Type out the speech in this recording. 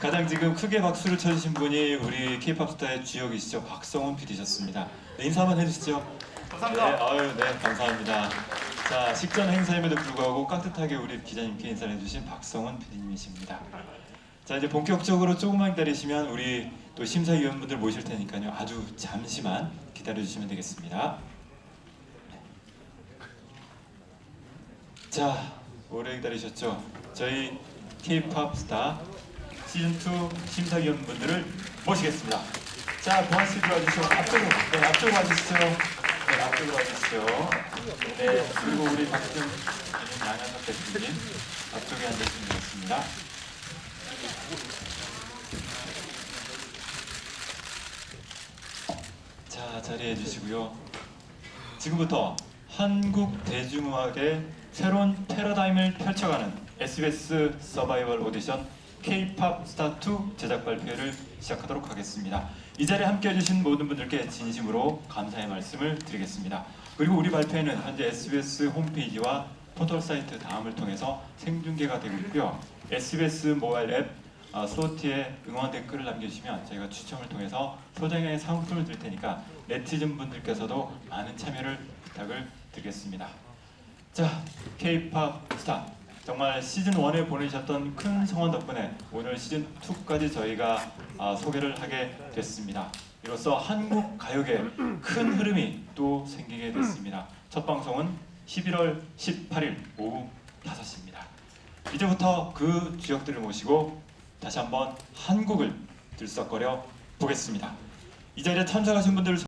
가장 지금 크게 박수를 쳐주신 분이 우리 K-pop 스타의 주역이시죠 박성훈 PD셨습니다. 네, 인사 한번 해주시죠. 감사합니다. 네, 아유, 네, 감사합니다. 자, 식전 행사임에도 불구하고 깍듯하게 우리 기자님께 인사를 해주신 박성훈 PD님이십니다. 자, 이제 본격적으로 조금만 기다리시면 우리 또 심사위원분들 모실 테니까요. 아주 잠시만 기다려주시면 되겠습니다. 자, 오래 기다리셨죠? 저희 K-pop 스타 시즌 2 심사위원분들을 모시겠습니다. 자, 보안 씨 들어와주시죠. 앞쪽으로, 네, 앞쪽으로 와주시죠. 네, 앞쪽으로 와주시죠. 네, 그리고 우리 박준 양현석 대표님 앞쪽에 앉으시면 되겠습니다. 자, 자리해 주시고요. 지금부터 한국 대중음악의 새로운 패러다임을 펼쳐가는 SBS 서바이벌 오디션 K-팝 스타 2 제작 발표를 시작하도록 하겠습니다. 이 자리에 함께 해 주신 모든 분들께 진심으로 감사의 말씀을 드리겠습니다. 그리고 우리 발표회는 현재 SBS 홈페이지와 포털 사이트 다음을 통해서 생중계가 되고 있고요. SBS 모바일 앱 아, 슬로티에 응원 댓글을 남겨주시면 저희가 추첨을 통해서 소정의 상품을 드릴 테니까 네티즌 분들께서도 많은 참여를 부탁을 드리겠습니다. 자, K-팝 스타 정말 시즌 1에 보내주셨던 큰 성원 덕분에 오늘 시즌 2까지 저희가 아, 소개를 하게 됐습니다. 이로써 한국 가요계 큰 흐름이 또 생기게 됐습니다. 첫 방송은 11월 18일 오후 5시입니다. 이제부터 그 주역들을 모시고 다시 한번 한국을 들썩거려 보겠습니다. 이 자리에 참석하신 분들